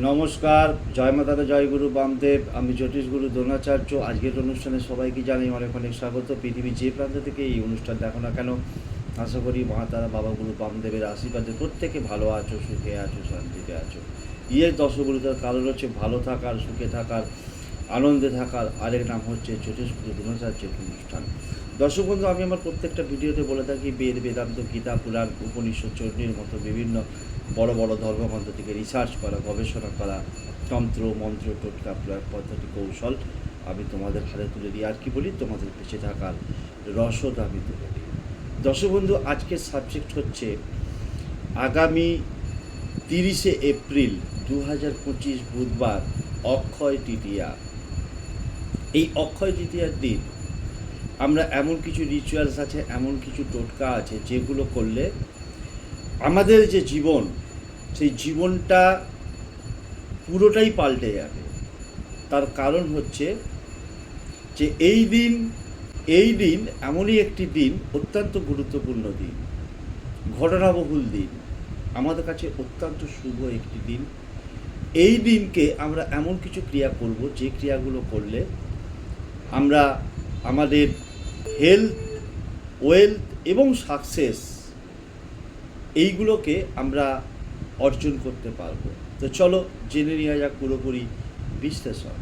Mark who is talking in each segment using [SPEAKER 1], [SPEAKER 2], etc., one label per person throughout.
[SPEAKER 1] নমস্কার, জয় মাতারা জয় গুরু বামদেব। আমি জ্যোতিষ গুরু দ্রোণাচার্য। আজকের অনুষ্ঠানে সবাইকে জানাই অনেক অনেক স্বাগত। পৃথিবীর যে প্রান্ত থেকে এই অনুষ্ঠান দেখো না কেন, আশা করি মহাতারা বাবা গুরু বামদেবের আশীর্বাদে প্রত্যেকে ভালো আছো, সুখে আছো, শান্তিতে আছো। ইয়ের দশগুরুতার কারণ হচ্ছে ভালো থাকার, সুখে থাকার, আনন্দে থাকার। আরেক নাম হচ্ছে জ্যোতিষ গুরু দ্রোণাচার্যের অনুষ্ঠান। দর্শক বন্ধু আমি আমার প্রত্যেকটা ভিডিওতে বলে থাকি, বেদ, বেদান্ত, গীতা, পুরাণ, উপনিষদ চণ্ডীর মতো বিভিন্ন বড় বড় ধর্মগ্রন্থ থেকে রিসার্চ করা, গবেষণা করা, তন্ত্র, মন্ত্র, টোটকা, প্রয়োগ পদ্ধতি, কৌশল আমি তোমাদের হাতে তুলে দিই। আর কি বলি? তোমাদের বেঁচে থাকার রসদ আমি তুলে দিই। দর্শক বন্ধু আজকের সাবজেক্ট হচ্ছে আগামী তিরিশে এপ্রিল দু হাজার পঁচিশ বুধবার অক্ষয় তৃতীয়া। এই অক্ষয় তৃতীয়ার দিন আমরা এমন কিছু রিচুয়ালস আছে, এমন কিছু টোটকা আছে যেগুলো করলে আমাদের যে জীবন, সেই জীবনটা পুরোটাই পাল্টে যাবে। তার কারণ হচ্ছে যে এই দিন এই দিন এমনই একটি দিন, অত্যন্ত গুরুত্বপূর্ণ দিন, ঘটনাবহুল দিন, আমাদের কাছে অত্যন্ত শুভ একটি দিন। এই দিনকে আমরা এমন কিছু ক্রিয়া করব, যে ক্রিয়াগুলো করলে আমরা আমাদের হেলথ ওয়েলথ এবং সাকসেস এইগুলোকে আমরা অর্জন করতে পারব। তো চলো জেনে নেওয়া যাক পুরোপুরি বিশ্লেষণ।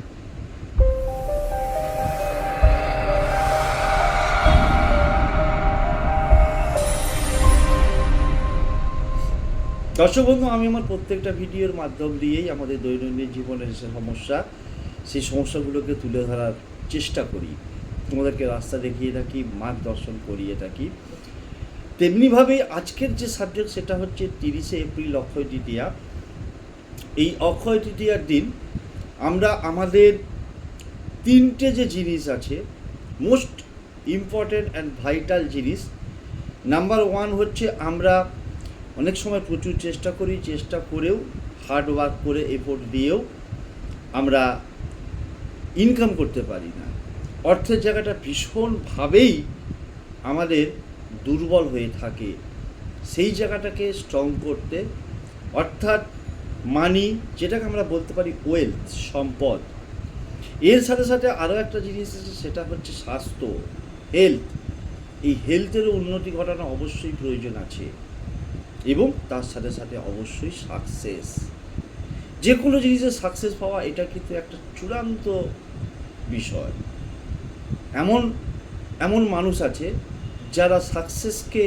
[SPEAKER 1] দর্শক বন্ধু, আমি আমার প্রত্যেকটা ভিডিওর মাধ্যম দিয়েই আমাদের দৈনন্দিন জীবনের যে সমস্যা, সেই সমস্যাগুলোকে তুলে ধরার চেষ্টা করি। তোমাদেরকে রাস্তা দেখিয়ে থাকি, মার্গদর্শন করিয়ে থাকি। তেমনিভাবে আজকের যে সাবজেক্ট সেটা হচ্ছে তিরিশে এপ্রিল অক্ষয় তৃতীয়া। এই অক্ষয় তৃতীয়ার দিন আমরা আমাদের তিনটে যে জিনিস আছে মোস্ট ইম্পর্ট্যান্ট অ্যান্ড ভাইটাল জিনিস। নাম্বার ওয়ান হচ্ছে আমরা অনেক সময় প্রচুর চেষ্টা করি, চেষ্টা করেও হার্ড ওয়ার্ক করে এফোর্ট দিয়েও আমরা ইনকাম করতে পারি না। অর্থের জায়গাটা ভীষণভাবেই আমাদের দুর্বল হয়ে থাকে। সেই জায়গাটাকে স্ট্রং করতে, অর্থাৎ মানি যেটাকে আমরা বলতে পারি ওয়েলথ সম্পদ। এর সাথে সাথে আরও একটা জিনিস আছে, সেটা হচ্ছে স্বাস্থ্য হেলথ এই হেলথেরও উন্নতি ঘটানো অবশ্যই প্রয়োজন আছে এবং তার সাথে সাথে অবশ্যই সাকসেস যে কোনো জিনিসের সাকসেস পাওয়া, এটা কিন্তু একটা চূড়ান্ত বিষয়। এমন এমন মানুষ আছে যারা সাকসেসকে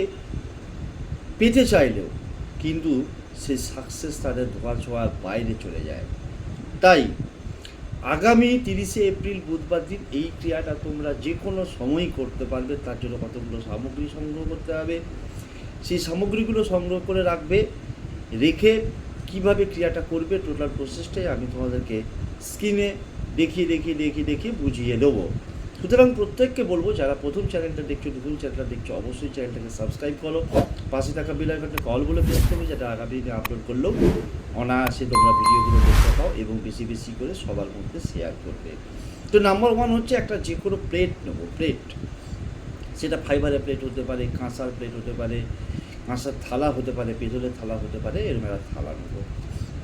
[SPEAKER 1] পেতে চাইলেও, কিন্তু সেই সাকসেস তাদের ধোয়া ছোঁয়ার বাইরে চলে যায়। তাই, আগামী তিরিশে এপ্রিল বুধবার দিন এই ক্রিয়াটা তোমরা যে কোনো সময়ই করতে পারবে, তার জন্য কতগুলো সামগ্রী সংগ্রহ করতে হবে। সেই সামগ্রীগুলো সংগ্রহ করে রাখবে, রেখে কীভাবে ক্রিয়াটা করবে টোটাল প্রসেসটাই আমি তোমাদেরকে স্ক্রিনে দেখিয়ে দেখিয়ে দেখিয়ে দেখিয়ে বুঝিয়ে দেবো। সুতরাং প্রত্যেককে বলব, যারা প্রথম চ্যানেলটা দেখছ নতুন চ্যানেলটা দেখছ, অবশ্যই চ্যানেলটাকে সাবস্ক্রাইব করো। পাশে থাকা বেল আইকনটা কল বলে প্রেস করবে যাতে আগামী দিনে আপলোড করলেও অনায়াসে তোমরা ভিডিওগুলো দেখতে পাও এবং বেশি বেশি করে সবার মধ্যে শেয়ার করবে। তো নাম্বার ওয়ান হচ্ছে একটা যে কোনো প্লেট নেব প্লেট সেটা ফাইবারের প্লেট হতে পারে, কাঁসার প্লেট হতে পারে, কাঁসার থালা হতে পারে, পেতলের থালা হতে পারে এরকম একটা থালা নেব।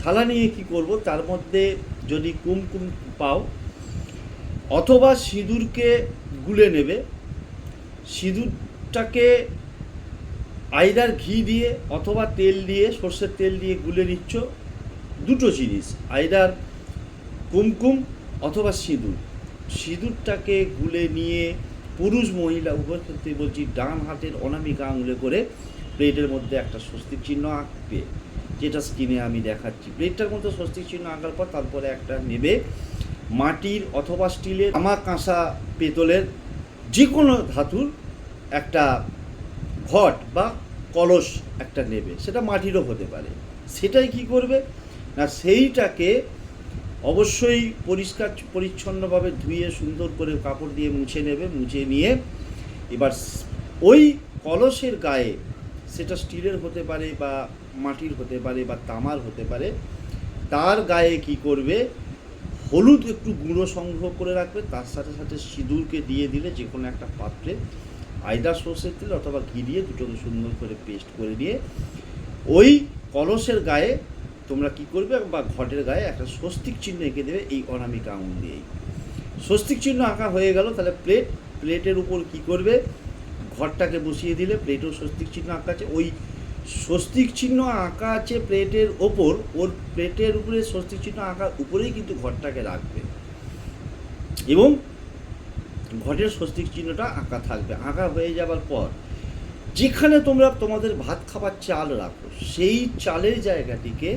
[SPEAKER 1] থালা নিয়ে কি করব? তার মধ্যে যদি কুমকুম পাও অথবা সিঁদুরকে গুলে নেবে। সিঁদুরটাকে আইদার ঘি দিয়ে অথবা তেল দিয়ে, সর্ষের তেল দিয়ে গুলে নিচ্ছ। দুটো জিনিস আইদার কুমকুম অথবা সিঁদুর। সিঁদুরটাকে গুলে নিয়ে পুরুষ মহিলা, উভয় বলছি, ডান হাতের অনামিকা আঙুলে করে প্লেটের মধ্যে একটা স্বস্তিক চিহ্ন আঁকবে, যেটা স্ক্রিনে আমি দেখাচ্ছি। প্লেটটার মধ্যে স্বস্তিক চিহ্ন আঁকার পর তারপরে একটা নেবে মাটির অথবা স্টিলের তামা কাঁসা পেতলের যে কোনো ধাতুর একটা ঘট বা কলস একটা নেবে, সেটা মাটিরও হতে পারে। সেটাই কি করবে? না, সেইটাকে অবশ্যই পরিষ্কার, পরিচ্ছন্নভাবে ধুয়ে সুন্দর করে কাপড় দিয়ে মুছে নেবে, মুছে নিয়ে এবার ওই কলসের গায়ে সেটা স্টিলের হতে পারে বা মাটির হতে পারে বা তামার হতে পারে, তার গায়ে কি করবে? হলুদ একটু গুঁড়ো সংগ্রহ করে রাখবে, তার সাথে সাথে সিঁদুরকে দিয়ে দিলে যে কোনো একটা পাত্রে আয়দা সর্ষের তেল অথবা ঘি দিয়ে দুটোকে সুন্দর করে পেস্ট করে দিয়ে ওই কলসের গায়ে তোমরা কি করবে বা ঘটের গায়ে একটা স্বস্তিক চিহ্ন এঁকে দেবে এই অনামিকা আঙুল দিয়েই। স্বস্তিক চিহ্ন আঁকা হয়ে গেল, তাহলে প্লেট, প্লেটের উপর কি করবে? ঘরটাকে বসিয়ে দিলে প্লেটও স্বস্তিক চিহ্ন আঁকা আছে, ওই স্বস্তিক চিহ্ন আঁকা আছে প্লেটের ওপর। ওর প্লেটের উপরে স্বস্তিক চিহ্ন আঁকার উপরেই কিন্তু ঘরটাকে রাখবে। এবং ঘটের স্বস্তিক চিহ্নটা আঁকা থাকবে। আঁকা হয়ে যাবার পর যেখানে তোমরা তোমাদের ভাত খাবার চাল রাখো, সেই চালের জায়গাটিকে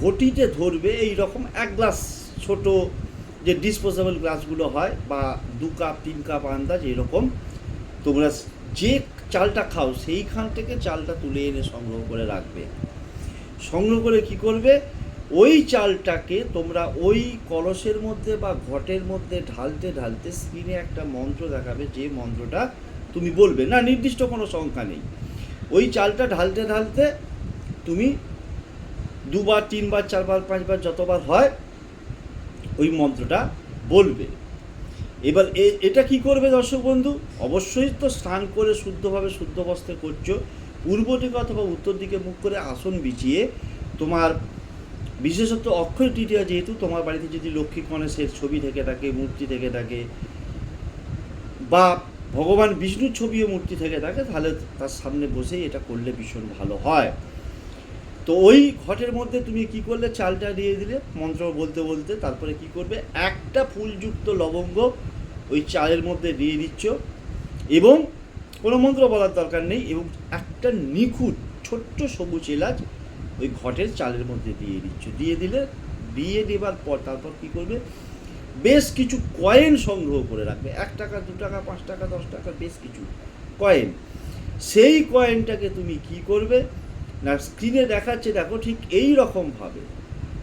[SPEAKER 1] ঘটিতে ধরবে এই রকম এক গ্লাস ছোট যে ডিসপোজেবল গ্লাসগুলো হয় বা দু কাপ তিন কাপ আন্দাজ এরকম তোমরা যে চালটা খাও, সেইখান থেকে চালটা তুলে এনে সংগ্রহ করে রাখবে। সংগ্রহ করে কি করবে? ওই চালটাকে তোমরা ওই কলসের মধ্যে বা ঘটের মধ্যে ঢালতে ঢালতে স্ক্রিনে একটা মন্ত্র দেখাবে, যে মন্ত্রটা তুমি বলবে। না, নির্দিষ্ট কোনো সংখ্যা নেই। ওই চালটা ঢালতে ঢালতে তুমি দুবার, তিনবার, চারবার, পাঁচবার, যতবার হয়, ওই মন্ত্রটা বলবে। এবার এটা কি করবে দর্শক বন্ধু? অবশ্যই তো স্নান করে শুদ্ধভাবে শুদ্ধ বস্ত্রে করছ। পূর্ব দিকে অথবা উত্তর দিকে মুখ করে আসন বিছিয়ে তোমার বিশেষত অক্ষয় তৃতীয়া যেহেতু তোমার বাড়িতে যদি লক্ষ্মী গণেশের ছবি থেকে থাকে, মূর্তি থেকে থাকে বা ভগবান বিষ্ণুর ছবিও মূর্তি থেকে থাকে, তাহলে তার সামনে বসেই এটা করলে ভীষণ ভালো হয়। তো ওই ঘটের মধ্যে তুমি কি করলে? চালটা দিয়ে দিলে, মন্ত্র বলতে বলতে তারপরে কি করবে? একটা ফুলযুক্ত লবঙ্গ ওই চালের মধ্যে দিয়ে দিচ্ছ। এবং কোনো মন্ত্র বলার দরকার নেই এবং একটা নিখুঁত ছোট্ট সবুজ এলাচ ওই ঘটের চালের মধ্যে দিয়ে দিচ্ছ। দিয়ে দিলে, দিয়ে দেবার পর তারপর কী করবে? বেশ কিছু কয়েন সংগ্রহ করে রাখবে। এক টাকা, দু টাকা, পাঁচ টাকা, দশ টাকা, বেশ কিছু কয়েন। সেই কয়েনটাকে তুমি কি করবে? না স্ক্রিনে দেখাচ্ছে, দেখো ঠিক এই রকমভাবে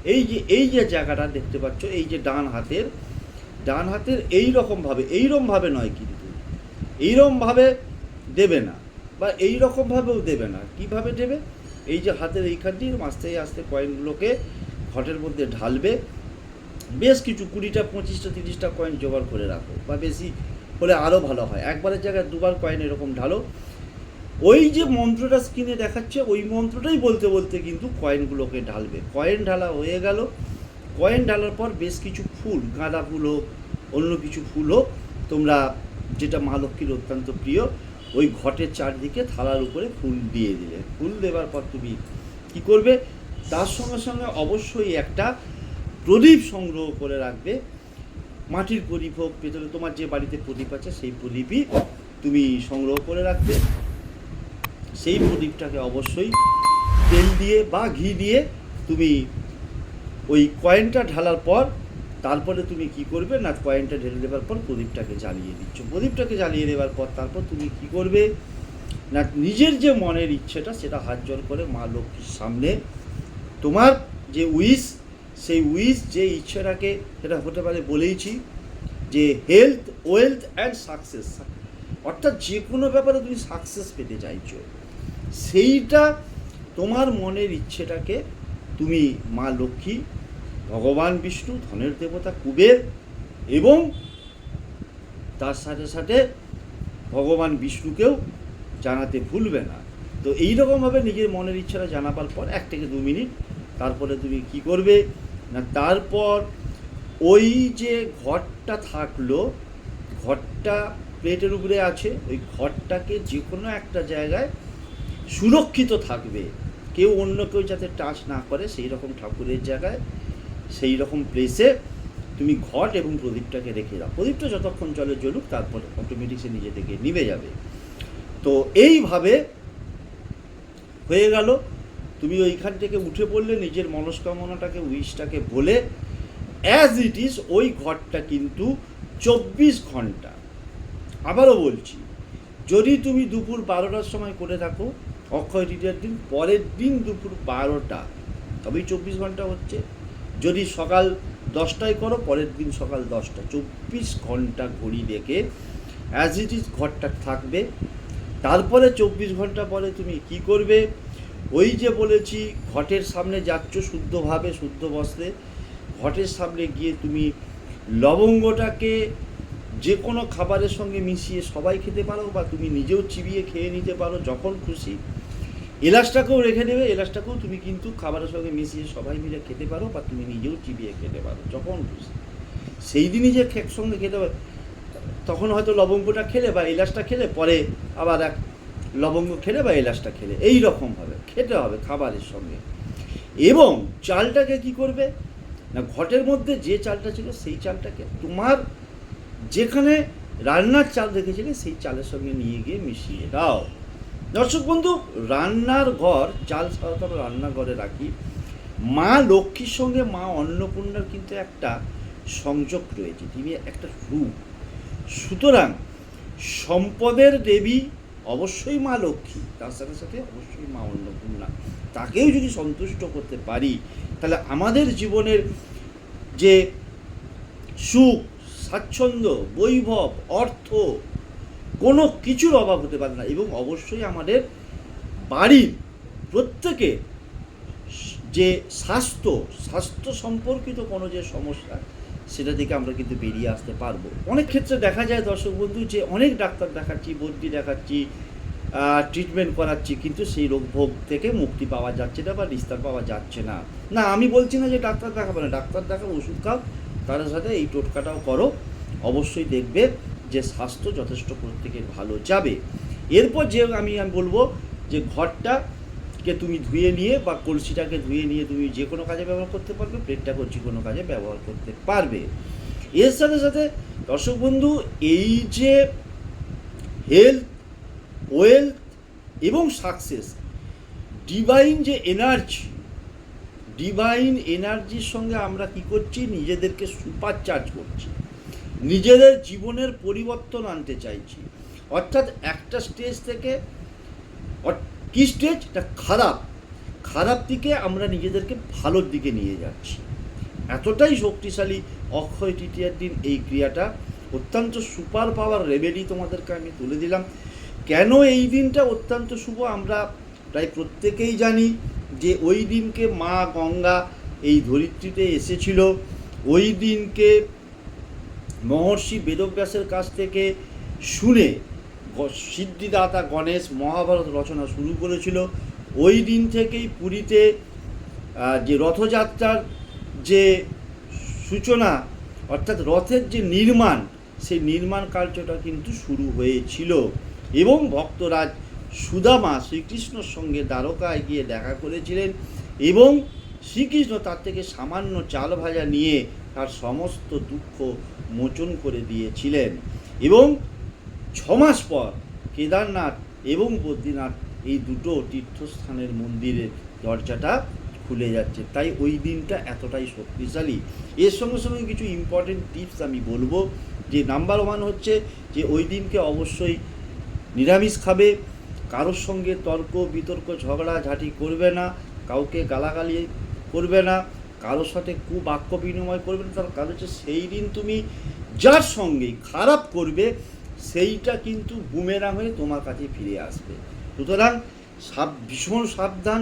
[SPEAKER 1] এই যে এই যে জায়গাটা দেখতে পাচ্ছ, এই যে ডান হাতের ডান হাতের এই রকমভাবে এইরকমভাবে নয় কিন্তু। এইরকমভাবে দেবে না বা এই রকমভাবেও দেবে না। কীভাবে দেবে? এই যে হাতের এইখানটি আস্তে আস্তে কয়েনগুলোকে ঘটের মধ্যে ঢালবে। বেশ কিছু, কুড়িটা, পঁচিশটা, তিরিশটা কয়েন জোগাড় করে রাখো বা বেশি হলে আরও ভালো হয়। একবারের জায়গায় দুবার কয়েন এরকম ঢালো। ওই যে মন্ত্রটা স্ক্রিনে দেখাচ্ছে, ওই মন্ত্রটাই বলতে বলতে কিন্তু কয়েনগুলোকে ঢালবে। কয়েন ঢালা হয়ে গেল। কয়েন ঢালার পর বেশ কিছু ফুল গাঁদা ফুল হোক অন্য কিছু ফুল হোক, তোমরা যেটা মা লক্ষ্মীর অত্যন্ত প্রিয়, ওই ঘটের চারদিকে থালার উপরে ফুল দিয়ে দিলে। ফুল দেওয়ার পর তুমি কি করবে? তার সঙ্গে সঙ্গে অবশ্যই একটা প্রদীপ সংগ্রহ করে রাখবে। মাটির প্রদীপ হোক পেতলে তোমার যে বাড়িতে প্রদীপ আছে, সেই প্রদীপই তুমি সংগ্রহ করে রাখবে। সেই প্রদীপটাকে অবশ্যই তেল দিয়ে বা ঘি দিয়ে তুমি ওই কয়েনটা ঢালার পর তারপরে তুমি কি করবে? না কয়েনটা ঢেলে দেওয়ার পর প্রদীপটাকে জ্বালিয়ে দিচ্ছ। প্রদীপটাকে জ্বালিয়ে দেওয়ার পর তারপর তুমি কি করবে? না, নিজের যে মনের ইচ্ছেটা, সেটা হাত জোর করে মা লক্ষ্মীর সামনে তোমার যে উইস সেই উইশ যে ইচ্ছেটাকে, সেটা হতে পারে বলেইছি যে হেলথ ওয়েলথ অ্যান্ড সাকসেস অর্থাৎ যে কোনো ব্যাপারে তুমি সাকসেস পেতে চাইছো, সেইটা তোমার মনের ইচ্ছেটাকে তুমি মা লক্ষ্মী ভগবান বিষ্ণু ধনের দেবতা কুবের এবং তার সাথে সাথে ভগবান বিষ্ণুকেও জানাতে ভুলবে না। তো এইরকমভাবে নিজের মনের ইচ্ছাটা জানাবার পর এক থেকে দু মিনিট, তারপরে তুমি কি করবে? না, তারপর ওই যে ঘরটা থাকল, ঘরটা প্লেটের উপরে আছে, ওই ঘরটাকে যে কোনো একটা জায়গায় সুরক্ষিত থাকবে। কেউ অন্য কেউ যাতে টাচ না করে সেই রকম ঠাকুরের জায়গায় সেই রকম প্লেসে তুমি ঘট এবং প্রদীপটাকে রেখে দাও। প্রদীপটা যতক্ষণ জলে জ্বলুক তারপর অটোমেটিক সে নিজে থেকে নিভে যাবে। তো এইভাবে হয়ে গেল। তুমি ওইখান থেকে উঠে পড়লে, নিজের মনস্কামনাটাকে উইশটাকে বলে অ্যাজ ইট ইজ ওই ঘরটা কিন্তু চব্বিশ ঘণ্টা। আবারও বলছি, যদি তুমি দুপুর বারোটার সময় করে থাকো, অক্ষয় তৃতীয়ার দিন, পরের দিন দুপুর বারোটা, তবেই চব্বিশ ঘণ্টা হচ্ছে। যদি সকাল দশটায় করো, পরের দিন সকাল দশটা। চব্বিশ ঘণ্টা ঘড়ি দেখে অ্যাজ ইট ইজ ঘরটা থাকবে। তারপরে চব্বিশ ঘণ্টা পরে তুমি কি করবে? ওই যে বলেছি, ঘটের সামনে যাচ্ছ শুদ্ধভাবে, শুদ্ধ বস্ত্রে। ঘটের সামনে গিয়ে তুমি লবঙ্গটাকে যে কোনো খাবারের সঙ্গে মিশিয়ে সবাই খেতে পারো বা তুমি নিজেও চিবিয়ে খেয়ে নিতে পারো যখন খুশি। এলাচটাকেও রেখে দেবে, এলাচটাকেও তুমি কিন্তু খাবারের সঙ্গে মিশিয়ে সবাই মিলে খেতে পারো বা তুমি নিজেও চিবিয়ে খেতে পারো, যখন খুশি। সেই দিনই যে একসঙ্গে খেতে পারো, তখন হয়তো লবঙ্গটা খেলে বা এলাচটা খেলে, পরে আবার এক লবঙ্গ খেলে বা এলাচটা খেলে। এই রকমভাবে খেতে হবে খাবারের সঙ্গে। এবং চালটাকে কি করবে? না, ঘটের মধ্যে যে চালটা ছিল সেই চালটাকে তোমার যেখানে রান্নার চাল রেখেছিলে, সেই চালের সঙ্গে নিয়ে গিয়ে মিশিয়ে দাও। দর্শক বন্ধু, রান্নার ঘর, চাল সাধারণত আমরা রান্নাঘরে রাখি। মা লক্ষ্মীর সঙ্গে মা অন্নপূর্ণার কিন্তু একটা সংযোগ রয়েছে, তিনি একটা রূপ। সুতরাং সম্পদের দেবী অবশ্যই মা লক্ষ্মী, তার সাথে সাথে অবশ্যই মা অন্নপূর্ণা। তাকেও যদি সন্তুষ্ট করতে পারি, তাহলে আমাদের জীবনের যে সুখ, স্বাচ্ছন্দ্য, বৈভব, অর্থ কোনো কিছুর অভাব হতে পারে না এবং অবশ্যই আমাদের বাড়ির প্রত্যেকে যে স্বাস্থ্য স্বাস্থ্য সম্পর্কিত কোনো যে সমস্যা, সেটা থেকে আমরা কিন্তু বেরিয়ে আসতে পারব। অনেক ক্ষেত্রে দেখা যায় দর্শক বন্ধু যে অনেক ডাক্তার দেখাচ্ছি বদ্যি দেখাচ্ছি ট্রিটমেন্ট করাচ্ছি, কিন্তু সেই রোগ ভোগ থেকে মুক্তি পাওয়া যাচ্ছে না বা নিস্তার পাওয়া যাচ্ছে না। না, আমি বলছি না যে ডাক্তার দেখাবে না, ডাক্তার দেখাবো, ওষুধ খাও, তার সাথে এই টোটকাটাও করো, অবশ্যই দেখবে। যে স্বাস্থ্য যথেষ্ট প্রত্যেকের ভালো যাবে। এরপর যে আমি আমি বলব যে ঘরটাকে তুমি ধুয়ে নিয়ে বা কলসিটাকে ধুয়ে নিয়ে তুমি যে কোনো কাজে ব্যবহার করতে পারবে প্লেটটাকে যে কোনো কাজে ব্যবহার করতে পারবে। এর সাথে সাথে দর্শক বন্ধু, এই যে হেলথ ওয়েলথ এবং সাকসেস ডিভাইন যে এনার্জি ডিভাইন এনার্জির সঙ্গে আমরা কি করছি? নিজেদেরকে সুপার চার্জ করছি। নিজেদের জীবনের পরিবর্তন আনতে চাইছি। অর্থাৎ একটা স্টেজ থেকে কি স্টেজ এটা খারাপ। খারাপ দিকে আমরা নিজেদেরকে ভালোর দিকে নিয়ে যাচ্ছি। এতটাই শক্তিশালী অক্ষয় তৃতীয়ার দিন এই ক্রিয়াটা। অত্যন্ত সুপার পাওয়ার রেমেডি তোমাদেরকে আমি তুলে দিলাম। কেন এই দিনটা অত্যন্ত শুভ? আমরা প্রায় প্রত্যেকেই জানি যে ওই দিনকে মা গঙ্গা এই ধরিত্রীতে এসেছিল। ওই দিনকে মহর্ষি বেদব্যাসের কাছ থেকে শুনে সিদ্ধিদাতা গণেশ মহাভারত রচনা শুরু করেছিল। ওই দিন থেকেই পুরীতে যে রথযাত্রার যে সূচনা, অর্থাৎ রথের যে নির্মাণ, সেই নির্মাণ কার্যটা কিন্তু শুরু হয়েছিল এবং ভক্তরাজ সুদামা শ্রীকৃষ্ণর সঙ্গে দ্বারকায় গিয়ে দেখা করেছিলেন এবং শ্রীকৃষ্ণ তার থেকে সামান্য চাল ভাজা নিয়ে তার সমস্ত দুঃখ মোচন করে দিয়েছিলেন। এবং ছমাস পর কেদারনাথ এবং বদ্রীনাথ এই দুটো তীর্থস্থানের মন্দিরের দরজাটা খুলে যাচ্ছে। তাই ওই দিনটা এতটাই শক্তিশালী। এর সঙ্গে সঙ্গে কিছু ইম্পর্টেন্ট টিপস আমি বলব, যে নাম্বার ওয়ান হচ্ছে যে ওই দিনকে অবশ্যই নিরামিষ খাবে, কারোর সঙ্গে তর্ক বিতর্ক ঝগড়া ঝাঁটি করবে না, কাউকে গালাগালি করবে না কারোর সাথে কুবাক্য বিনিময় করবে না, তার কারণ হচ্ছে সেই দিন তুমি যার সঙ্গেই খারাপ করবে, সেইটা কিন্তু বুমেরাং হয়ে তোমার কাছে ফিরে আসবে। সুতরাং সাব, ভীষণ সাবধান।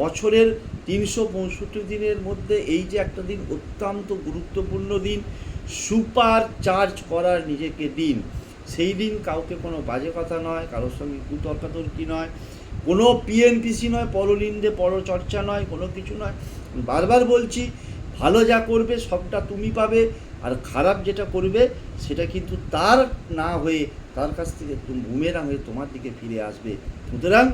[SPEAKER 1] বছরের তিনশো পঁয়ষট্টি দিনের মধ্যে এই যে একটা দিন অত্যন্ত গুরুত্বপূর্ণ দিন, সুপার চার্জ করার নিজেকে দিন। সেই দিন কাউকে কোনো বাজে কথা নয়, কারোর সঙ্গে কুতর্কাতর্কি নয়, কোনো পিএনপিসি নয় পরলিন্দে পরচর্চা নয়, কোনো কিছু নয়। বারবার বলছি, ভালো যা করবে সবটা তুমি পাবে, আর খারাপ যেটা করবে সেটা কিন্তু তার না হয়ে তার কাছ থেকে বুমেরাং হয়ে তোমার দিকে ফিরে আসবে। সুতরাং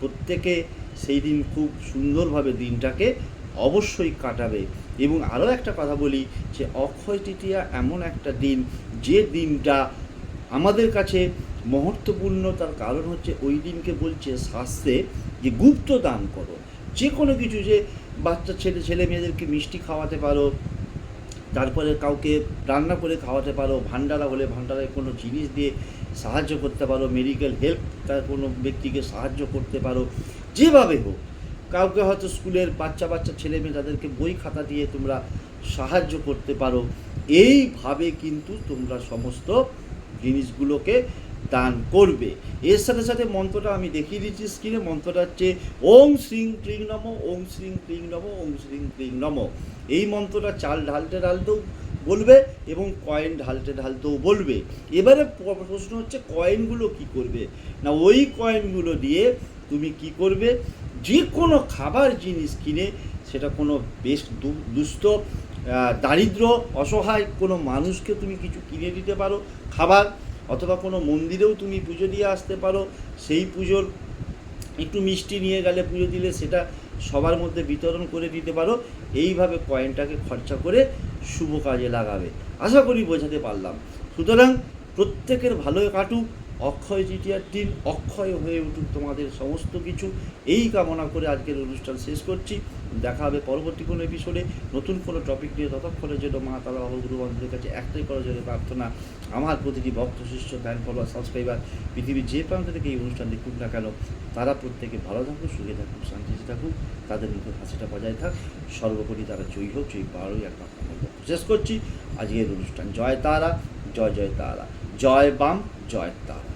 [SPEAKER 1] প্রত্যেকে সেই দিন খুব সুন্দরভাবে দিনটাকে অবশ্যই কাটাবে। এবং আরও একটা কথা বলি যে, অক্ষয় তৃতীয়া এমন একটা দিন যে দিনটা আমাদের কাছে মহত্বপূর্ণ তার কারণ হচ্ছে ওই দিনকে বলছে শাস্ত্রে যে গুপ্ত দান করো। যে কোনো কিছু যে বাচ্চা ছেলে ছেলে মেয়েদেরকে মিষ্টি খাওয়াতে পারো, তারপরে কাউকে রান্না করে খাওয়াতে পারো ভান্ডারা হলে ভান্ডারায় কোনো জিনিস দিয়ে সাহায্য করতে পারো মেডিকেল হেল্প তার কোনো ব্যক্তিকে সাহায্য করতে পারো, যেভাবে হোক। কাউকে হয়তো স্কুলের বাচ্চা বাচ্চা, ছেলে মেয়ে তাদেরকে বই খাতা দিয়ে তোমরা সাহায্য করতে পারো। এইভাবে কিন্তু তোমরা সমস্ত জিনিসগুলোকে দান করবে। এর সাথে সাথে মন্ত্রটা আমি দেখিয়ে দিচ্ছি স্ক্রিনে মন্ত্রটা হচ্ছে ওং শ্রীং ক্লিং নম ওং শ্রীং ক্লিং নম ওং শ্রীং ক্লিং নম। এই মন্ত্রটা চাল ঢালতে ঢালতেও বলবে এবং কয়েন ঢালতে ঢালতেও বলবে। এবারে প্রশ্ন হচ্ছে কয়েনগুলো কি করবে? না, ওই কয়েনগুলো দিয়ে তুমি কি করবে? যে কোনো খাবার জিনিস কিনে, সেটা কোনো বেশ দুস্থ দারিদ্র, অসহায় কোনো মানুষকে তুমি কিছু কিনে দিতে পারো। খাবার অথবা কোনো মন্দিরেও তুমি পুজো দিয়ে আসতে পারো, সেই পুজোর একটু মিষ্টি নিয়ে গেলে পুজো দিলে সেটা সবার মধ্যে বিতরণ করে দিতে পারো, এইভাবে কয়েনটাকে খরচা করে শুভ কাজে লাগাবে। আশা করি বোঝাতে পারলাম। সুতরাং প্রত্যেকের ভালো কাটুক অক্ষয় তৃতীয়ার দিন অক্ষয় হয়ে উঠুক তোমাদের সমস্ত কিছু। এই কামনা করে আজকের অনুষ্ঠান শেষ করছি। দেখা হবে পরবর্তী কোনো এপিসোডে নতুন কোনো টপিক নিয়ে ততক্ষণের জন্য মা, তারা গুরু বন্ধুদের কাছে একটাই করার জন্য প্রার্থনা, আমার প্রতিটি ভক্ত, শিষ্য ফ্যান ফলোয়ার সাবস্ক্রাইবার পৃথিবীর যে প্রান্ত থেকে এই অনুষ্ঠান দেখুক না কেন, তারা প্রত্যেকে ভালো থাকুক, সুখে থাকুক, শান্তিতে থাকুক, তাদের মুখে হাসিটা বজায় থাক। সর্বোপরি তারা জয়ী হোক, জয়ী পারোই একমাত্র শেষ করছি। আজকের অনুষ্ঠান জয় তারা, জয় জয় তারা। জয় বাম, জয় তারা।